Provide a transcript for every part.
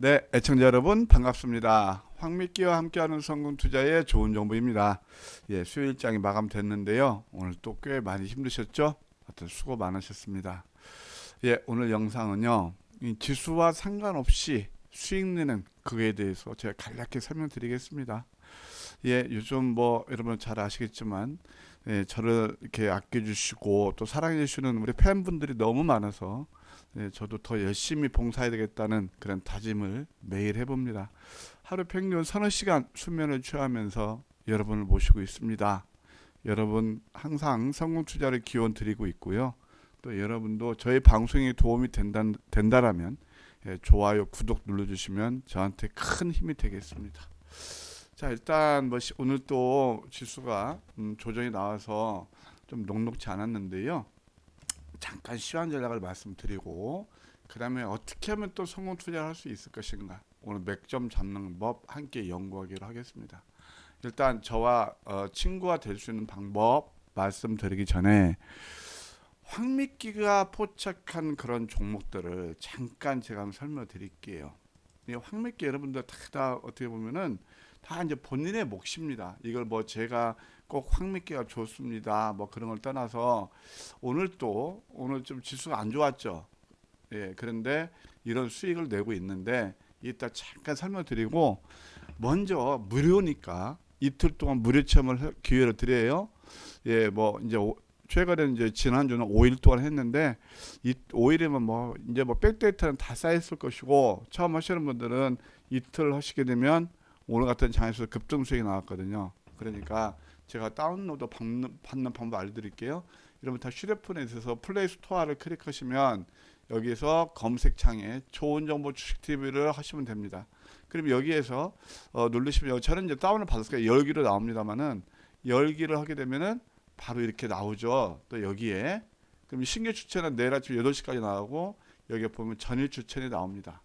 네, 애청자 여러분 반갑습니다. 황미끼와 함께하는 성공 투자의 좋은 정보입니다. 예, 수요일장이 마감됐는데요. 오늘 또 꽤 많이 힘드셨죠? 하여튼 수고 많으셨습니다. 예, 오늘 영상은요. 이 지수와 상관없이 수익 내는 그에 대해서 제가 간략히 설명드리겠습니다. 예, 요즘 뭐 여러분 잘 아시겠지만 예, 저를 이렇게 아껴주시고 또 사랑해주시는 우리 팬분들이 너무 많아서 예, 저도 더 열심히 봉사해야 되겠다는 그런 다짐을 매일 해봅니다. 하루 평균 서너 시간 수면을 취하면서 여러분을 모시고 있습니다. 여러분 항상 성공 투자를 기원 드리고 있고요. 또 여러분도 저희 방송에 도움이 된다, 된다라면 예, 좋아요, 구독 눌러주시면 저한테 큰 힘이 되겠습니다. 자 일단 뭐 시- 오늘 또 지수가 음, 조정이 나와서 좀 녹록지 않았는데요. 잠깐 시황 전략을 말씀드리고 그다음에 어떻게 하면 또 성공 투자를 할 수 있을 것인가 오늘 맥점 잡는 법 함께 연구하기로 하겠습니다. 일단 저와 어, 친구가 될 수 있는 방법 말씀드리기 전에 황미끼가 포착한 그런 종목들을 잠깐 제가 한번 설명드릴게요. 이 황미끼 여러분들 다, 다 어떻게 보면은 다 이제 본인의 몫입니다. 이걸 뭐 제가 꼭 황미끼가 좋습니다. 뭐 그런 걸 떠나서 오늘 또 오늘 좀 지수가 안 좋았죠. 예, 그런데 이런 수익을 내고 있는데 이따 잠깐 설명드리고 먼저 무료니까 이틀 동안 무료 체험을 해- 기회를 드려요. 예, 뭐 이제 오- 최근에 이제 지난주는 5일 동안 했는데 이 5일이면 뭐 이제 뭐 백데이터는 다 쌓였을 것이고 처음 하시는 분들은 이틀 하시게 되면 오늘 같은 장에서 급등 수익이 나왔거든요. 그러니까 제가 다운로드 받는, 받는 방법 알려드릴게요. 여러분 다 휴대폰에 있어서 플레이 스토어를 클릭하시면 여기서 검색창에 좋은 정보 주식 TV를 하시면 됩니다. 그럼 여기에서 어, 누르시면 저는 이제 다운을 받았으니까 열기로 나옵니다만은 열기를 하게 되면은 바로 이렇게 나오죠. 또 여기에 그럼 신규 추천은 내일 아침 8시까지 나오고 여기 보면 전일 추천이 나옵니다.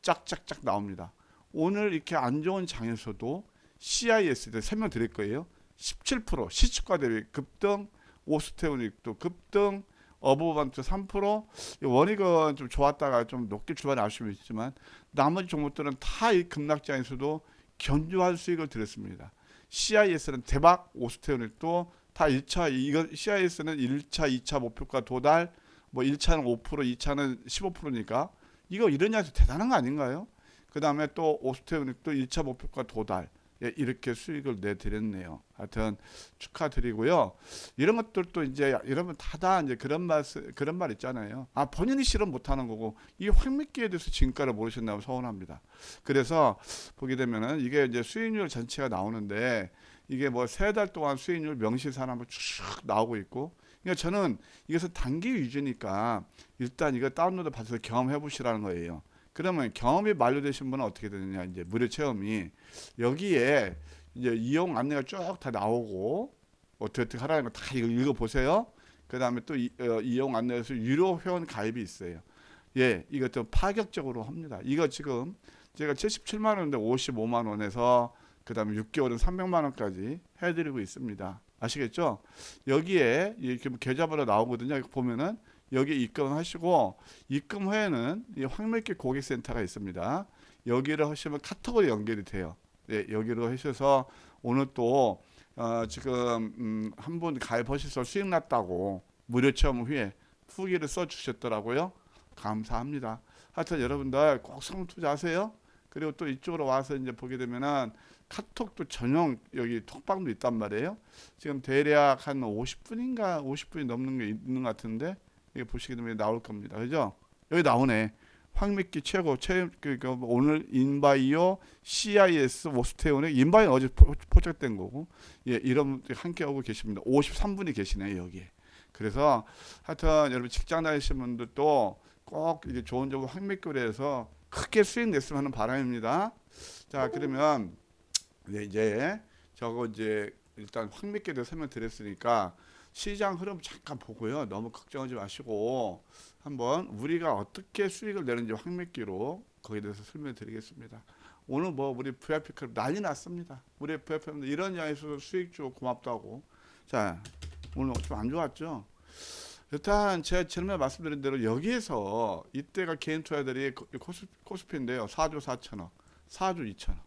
짝짝짝 나옵니다. 오늘 이렇게 안 좋은 장에서도 CIS 때 설명드릴 거예요. 17% 시축과 대비 급등, 오스테오닉도 급등, 어버반트 3%, 이 원익은 좀 좋았다가 좀 높게 주반에 아쉬움이 있지만 나머지 종목들은 다 이 급락장에서도 견조한 수익을 드렸습니다. CIS는 대박, 오스테오닉도 다 1차 이거 CIS는 1차, 2차 목표가 도달, 뭐 1차는 5%, 2차는 15%니까 이거 이런 양에서 대단한 거 아닌가요? 그 다음에 또 오스테오닉도 1차 목표가 도달. 예, 이렇게 수익을 내드렸네요. 하여튼 축하드리고요. 이런 것들도 이제 여러분 다다 이제 그런 말 그런 말 있잖아요. 아 본인이 실험 못하는 거고 이 황미끼에 대해서 진가를 모르셨나면 서운합니다. 그래서 보게 되면은 이게 이제 수익률 전체가 나오는데 이게 뭐 세 달 동안 수익률 명시사항으로 쭉 나오고 있고 그러니까 저는 이것은 단기 위주니까 일단 이거 다운로드 받아서 경험해 보시라는 거예요. 그러면 경험이 만료되신 분은 어떻게 되느냐 이제 무료 체험이 여기에 이제 이용 안내가 쭉 다 나오고 어떻게 어떻게 하라는 거 다 읽어 보세요. 그 다음에 또 이, 어, 이용 안내에서 유료 회원 가입이 있어요. 예, 이것도 파격적으로 합니다. 이거 지금 제가 77만 원인데 55만 원에서 그 다음에 6개월은 300만 원까지 해드리고 있습니다. 아시겠죠? 여기에 이렇게 뭐 계좌번호 나오거든요. 보면은 여기 입금하시고 입금 후에는 이 황밀기 고객센터가 있습니다. 여기를 하시면 카톡으로 연결이 돼요. 네, 여기로 하셔서 오늘 또 어, 지금 음, 한분 가입하셔서 수익 났다고 무료 체험 후에 후기를 써 주셨더라고요. 감사합니다. 하여튼 여러분들 꼭 성공 투자하세요. 그리고 또 이쪽으로 와서 이제 보게 되면은 카톡도 전용 여기 톡방도 있단 말이에요. 지금 대략 한 50분인가 50분이 넘는 게 있는 것 같은데 이게 보시게 되면 나올 겁니다. 그죠? 여기 나오네. 황미끼 최고 최 그, 그 오늘 인바이오 CIS 오스테온의 인바이오 어제 포, 포착된 거고 예 이런 함께 하고 계십니다. 53분이 계시네요 여기에. 그래서 하여튼 여러분 직장 다니시는 분들도 꼭 이제 좋은 정보 황미끼에서 크게 수익 냈으면 하는 바람입니다. 자 그러면 네, 이제 저거 이제 일단 대해서 설명드렸으니까 시장 흐름 잠깐 보고요. 너무 걱정하지 마시고 한번 우리가 어떻게 수익을 내는지 황미끼로 거기에 대해서 설명드리겠습니다. 오늘 뭐 우리 VIP 클럽 난리 났습니다. 우리 VIP들 이런 양에서 수익 주고 고맙다고. 자 오늘 좀 안 좋았죠. 일단 제가 처음에 말씀드린 대로 여기에서 이때가 개인 투자들이 코- 코스, 코스피인데요. 4조 4천억, 4조 2천억.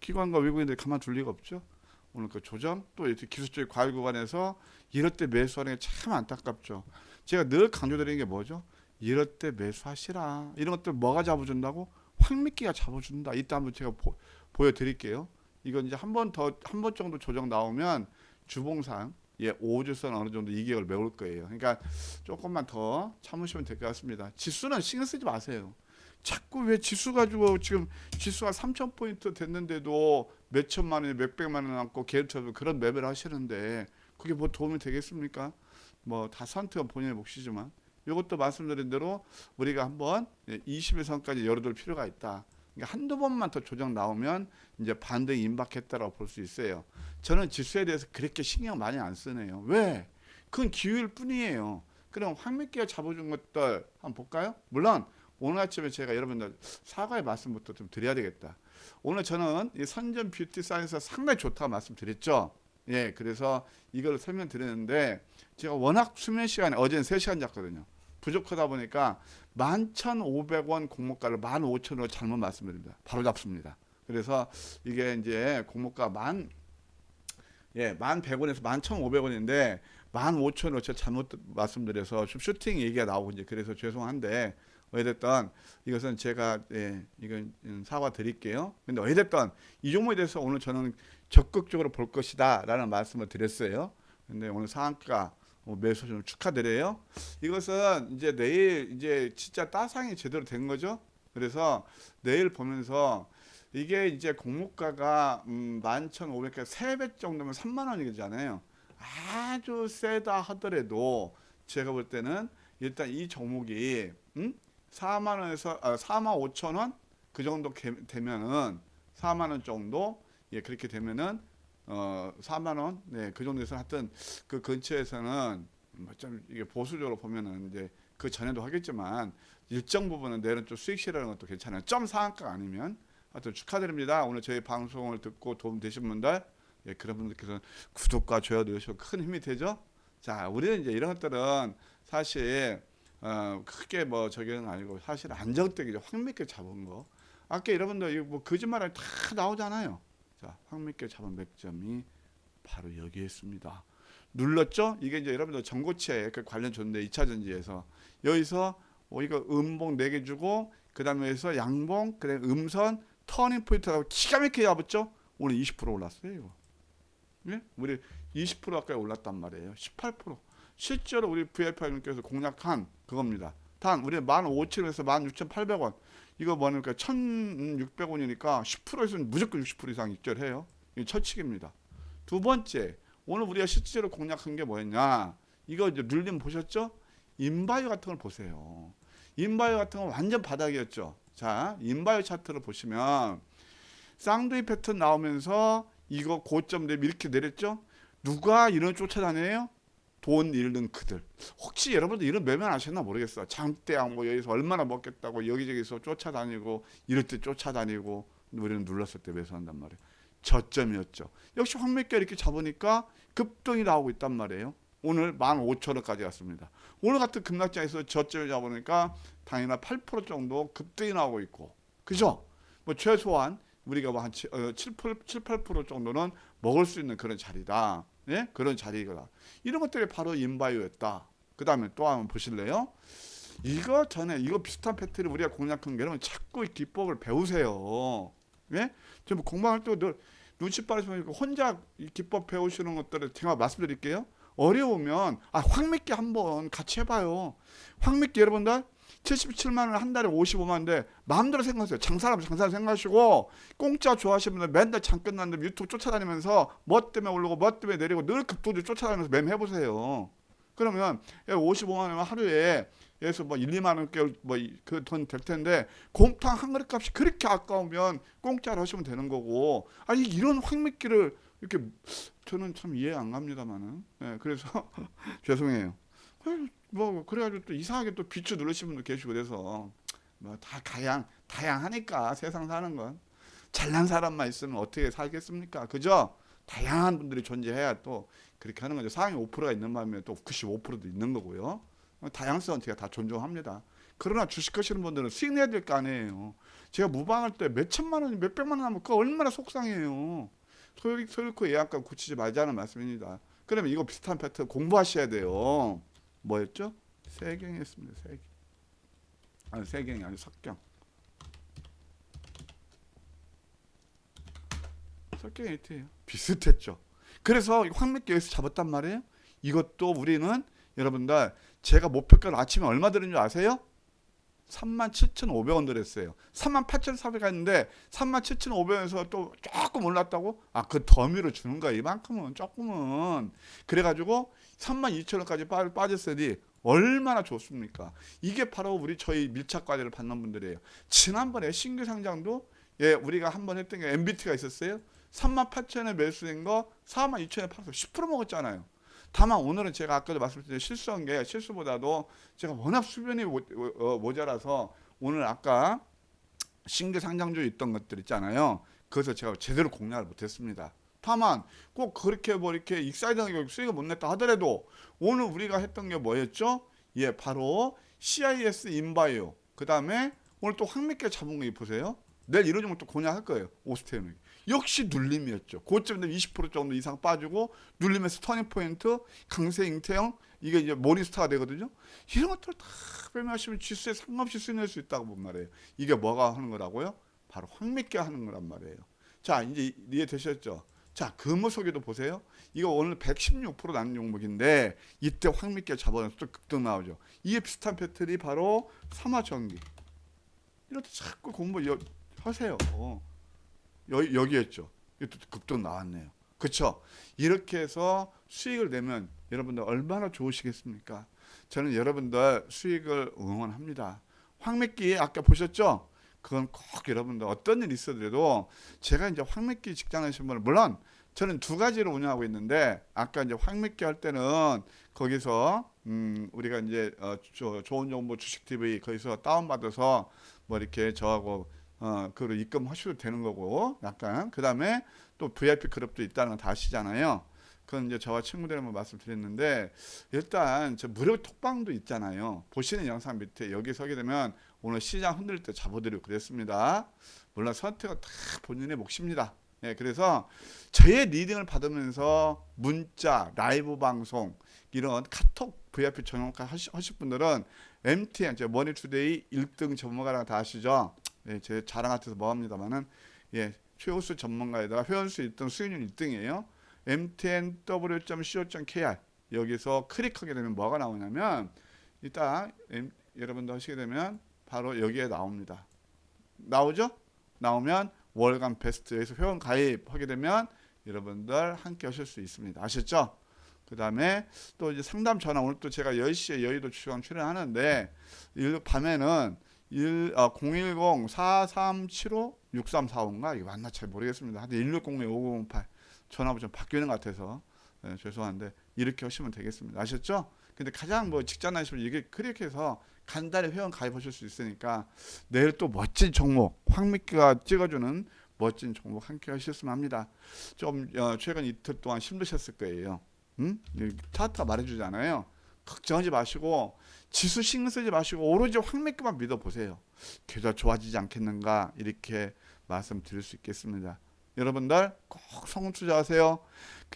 기관과 외국인들이 가만 둘 리가 없죠. 오늘 그 조정 또 이렇게 기술적인 과열 구간에서 이럴 때 매수하는 게 참 안타깝죠. 제가 늘 강조드리는 게 뭐죠? 이럴 때 매수하시라. 이런 것들 뭐가 잡아준다고? 황미끼가 잡아준다. 이따 한번 제가 보, 보여드릴게요. 이건 이제 한 번 더 한 번 정도 조정 나오면 주봉상 예, 5주선 어느 정도 이격을 메울 거예요. 그러니까 조금만 더 참으시면 될 것 같습니다. 지수는 신경 쓰지 마세요. 자꾸 왜 지수 가지고 지금 지수가 3천 포인트 됐는데도 몇 천만 원에 몇 백만 원 남고 개인처럼 그런 매매를 하시는데 그게 뭐 도움이 되겠습니까? 뭐다 선택은 본인의 몫이지만 이것도 말씀드린 대로 우리가 한번 20일선까지 열어둘 필요가 있다. 그러니까 한두 번만 더 조정 나오면 이제 반등이 임박했다라고 볼 수 있어요. 저는 지수에 대해서 그렇게 신경 많이 안 쓰네요. 왜? 그건 기회일 뿐이에요. 그럼 황미끼가 잡아준 것들 한번 볼까요? 물론 오늘 아침에 제가 여러분들 사과의 말씀부터 좀 드려야 되겠다. 오늘 저는 이 선전 뷰티 사이언스가 상당히 좋다고 말씀드렸죠. 예, 그래서 이걸 설명드리는데 제가 워낙 수면 시간이 어제는 3시간 잤거든요. 부족하다 보니까 11,500원 공모가를 15,000원으로 잘못 말씀드립니다. 바로 잡습니다. 그래서 이게 이제 공모가 만 예, 1,100원에서 11,500원인데 15,000원을 제가 잘못 말씀드려서 좀 슈팅 얘기가 나오고 이제 그래서 죄송한데 어찌됐든 이것은 제가 예, 이건 사과 드릴게요. 근데 어찌됐든 이 종목에 대해서 오늘 저는 적극적으로 볼 것이다라는 말씀을 드렸어요. 근데 오늘 상한가 어, 매수 좀 축하드려요. 이것은 이제 내일 이제 진짜 따상이 제대로 된 거죠. 그래서 내일 보면서 이게 이제 공모가가 음, 11,500개 3배 정도면 3만 원이잖아요. 아주 세다 하더라도 제가 볼 때는 일단 이 종목이 음? 4만 원에서 아, 4만 5천 원 그 정도 개- 되면은 4만 원 정도 예 그렇게 되면은 어 4만 원 네 그 정도에서 하여튼 그 근처에서는 뭐좀 이게 보수적으로 보면은 이제 그 전에도 하겠지만 일정 부분은 내일은 좀 수익 실하는 것도 괜찮아요. 점 상한가 아니면 하여튼 축하드립니다. 오늘 저희 방송을 듣고 도움 되신 분들 예 그런 분들께서는 구독과 좋아요 누르시면 큰 힘이 되죠. 자 우리는 이제 이런 것들은 사실 어, 크게 뭐 저기는 아니고 사실 안정되게 황미끼 잡은 거. 아까 여러분들 이거 뭐 거짓말이 다 나오잖아요. 자, 황미끼 잡은 맥점이 바로 여기에 있습니다. 눌렀죠? 이게 이제 여러분들 전고체 그 관련 줬는데 2차 전지에서 여기서 어, 이거 음봉 4개 주고 그다음에 여기서 양봉 그다음에 음선 터닝 포인트라고 기가 막히게 잡았죠? 오늘 20% 올랐어요, 이거. 예? 우리 20% 가까이 올랐단 말이에요. 18%. 실제로 우리 VIP님께서 공략한 그겁니다. 단 우리 15,000원에서 16,800원 이거 뭐니까 1,600원이니까 10%에서는 무조건 60% 이상 입절해요. 이 철칙입니다. 두 번째 오늘 우리가 실제로 공략한 게 뭐였냐? 이거 이제 눌림 보셨죠? 인바이오 같은 걸 보세요. 인바이오 같은 건 완전 바닥이었죠. 자, 인바이오 차트를 보시면 쌍둥이 패턴 나오면서 이거 고점 대비 이렇게 내렸죠? 누가 이런 쫓아다녀요? 돈 잃는 그들. 혹시 여러분들 이런 매매 아셨나 모르겠어. 장대양 뭐 여기서 얼마나 먹겠다고 여기저기서 쫓아다니고 이럴 때 쫓아다니고 우리는 눌렀을 때 매수한단 말이에요. 저점이었죠. 역시 황매가 이렇게 잡으니까 급등이 나오고 있단 말이에요. 오늘 15,000원까지 갔습니다. 오늘 같은 급락장에서 저점을 잡으니까 당연히 8% 정도 급등이 나오고 있고. 그죠? 뭐 최소한 우리가 뭐한 7, 7, 8% 정도는 먹을 수 있는 그런 자리다. 예? 그런 자리가. 이런 것들이 바로 인바이오였다. 그 다음에 또 한번 보실래요? 이거 전에 이거 비슷한 패턴을 우리가 공략한 게 여러분 자꾸 이 기법을 배우세요. 예? 좀 공부할 때늘 눈치 빠르시면 혼자 이 기법 배우시는 것들을 제가 말씀드릴게요. 어려우면 아 황미끼 한번 같이 해봐요. 황미끼 여러분들 77만 원 한 달에 55만 원인데 마음대로 생각하세요. 장사하면 장사 생각하시고 공짜 좋아하시는 분들 맨날 장 끝났는데 유튜브 쫓아다니면서 뭐 때문에 오르고 뭐 때문에 내리고 늘 급등주 쫓아다니면서 매매해 보세요. 그러면 55만 원 하루에 예서 뭐 1, 2만 원께 뭐그 돈 될 텐데 곰탕 한 그릇 값이 그렇게 아까우면 공짜로 하시면 되는 거고 아니 이런 황미끼를 이렇게 저는 참 이해 안 갑니다만은 예, 그래서 죄송해요. 그, 뭐 그래가지고 또 이상하게 또 비추 누르시는 분도 계시고 그래서 뭐 다 다양 다양하니까 세상 사는 건 잘난 사람만 있으면 어떻게 살겠습니까? 그죠? 다양한 분들이 존재해야 또 그렇게 하는 거죠. 상위 5%가 있는 마음에 또 95%도 있는 거고요. 다양성은 제가 다 존중합니다. 그러나 주식 하시는 분들은 수익 내야 될 거 아니에요. 제가 무방할 때 몇 천만 원, 몇 백만 원 하면 그 얼마나 속상해요. 소유, 소유코 예약값 고치지 말자는 말씀입니다. 그러면 이거 비슷한 패턴 공부하셔야 돼요. 뭐였죠? 세경이었습니다. 세경. 아니 세경이 아니 석경. 석경 에이트예요. 비슷했죠. 그래서 황맥교에서 잡았단 말이에요. 이것도 우리는 여러분들 제가 목표가를 아침에 얼마 드는 줄 아세요? 37,500원 들었어요. 38,400원 했는데 37,500원에서 또 조금 올랐다고? 아, 그 더미로 주는 거야. 이만큼은 조금은. 그래 가지고 32,000원까지 빠, 빠졌으니 얼마나 좋습니까? 이게 바로 우리 저희 밀착 과제를 받는 분들이에요. 지난번에 신규 상장도 예, 우리가 한번 했던 게 MBT가 있었어요. 38,000원에 매수된 거 42,000원에 팔아서 10% 먹었잖아요. 다만 오늘은 제가 아까도 말씀드린 실수한 게 실수보다도 제가 워낙 수변이 모, 어, 모자라서 오늘 아까 신규 상장주에 있던 것들 있잖아요. 그래서 제가 제대로 공략을 못했습니다. 다만 꼭 그렇게 뭐 이렇게 익사이드하게 수익을 못 냈다 하더라도 오늘 우리가 했던 게 뭐였죠? 예, 바로 CIS 인바이오. 그 다음에 오늘 또 황미께 잡은 거 보세요. 내일 이러지면 또 공략할 거예요. 오스테는 역시 눌림이었죠. 고점 되면 20% 정도 이상 빠지고 눌림에서 터닝 포인트, 강세 잉태형 이게 이제 모니스타가 되거든요. 이런 것들 다 빼면하시면 지수에 상관없이 수익낼 수 있다고 본 말이에요. 이게 뭐가 하는 거라고요? 바로 황미께 하는 거란 말이에요. 자 이제 이해 되셨죠? 자 금호석에도 보세요. 이거 오늘 116% 나는 종목인데 이때 황미께 잡아서 또 급등 나오죠. 이게 비슷한 패턴이 바로 삼화전기. 이렇게 자꾸 공부 여, 하세요. 여, 여기였죠. 급등 나왔네요. 그렇죠? 이렇게 해서 수익을 내면 여러분들 얼마나 좋으시겠습니까? 저는 여러분들 수익을 응원합니다. 황맥기 아까 보셨죠? 그건 꼭 여러분들 어떤 일 있어도 제가 이제 황맥기 직장 하시는 분은 물론 저는 두 가지로 운영하고 있는데 아까 이제 황맥기 할 때는 거기서 음 우리가 이제 어, 조, 좋은 정보 주식 TV 거기서 다운 받아서 뭐 이렇게 저하고 어, 그걸 입금하셔도 되는 거고 약간 그 다음에 또 VIP 그룹도 있다는 건 다 아시잖아요. 그건 이제 저와 친구들 한번 말씀드렸는데 일단 저 무료 톡방도 있잖아요. 보시는 영상 밑에 여기 서게 되면 오늘 시장 흔들 때 잡아드리고 그랬습니다. 물론 선택은 다 본인의 몫입니다. 예, 그래서 저의 리딩을 받으면서 문자, 라이브 방송 이런 카톡 VIP 전용카 하실 분들은 MTN, 저 머니투데이 1등 전문가랑 다 아시죠? 예, 제 자랑 같아서 뭐합니다만은 예, 최우수 전문가에다가 회원수 1등, 수익률 1등이에요. mtnw.co.kr 여기서 클릭하게 되면 뭐가 나오냐면 이따 M, 여러분도 하시게 되면 바로 여기에 나옵니다. 나오죠? 나오면 월간 베스트에서 회원 가입하게 되면 여러분들 함께 하실 수 있습니다. 아셨죠? 그 다음에 또 이제 상담 전화 오늘 또 제가 10시에 여의도 출연하는데 밤에는 1, 아, 010-4375-6345인가? 이거 맞나 잘 모르겠습니다. 하여튼 1606-5908 전화번호 좀 바뀌는 것 같아서 네, 죄송한데 이렇게 하시면 되겠습니다. 아셨죠? 근데 가장 뭐 직장 나시면 이게 그렇게 해서 간단히 회원 가입하실 수 있으니까 내일 또 멋진 종목 황미기가 찍어주는 멋진 종목 함께 하셨으면 합니다. 좀 어, 최근 이틀 동안 힘드셨을 거예요. 음? 차트가 말해주잖아요. 걱정하지 마시고 지수 신경 쓰지 마시고 오로지 황맥기만 믿어보세요. 계좌 좋아지지 않겠는가 이렇게 말씀드릴 수 있겠습니다. 여러분들 꼭 성공 투자하세요.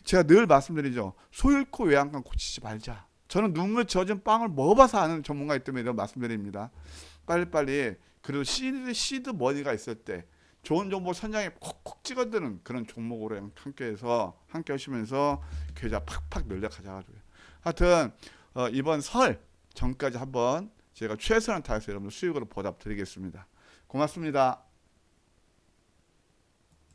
제가 늘 말씀드리죠. 소일코 외양간 고치지 말자. 저는 눈물 젖은 빵을 먹어봐서 아는 전문가이기 때문에 말씀드립니다. 빨리빨리 그리고 시드, 시드 머니가 있을 때 좋은 정보 선장에 콕콕 찍어드는 그런 종목으로 함께해서 함께 하시면서 계좌 팍팍 늘려 가져가지고 하여튼 어, 이번 설 전까지 한번 제가 최선을 다해서 여러분 수익으로 보답 드리겠습니다. 고맙습니다.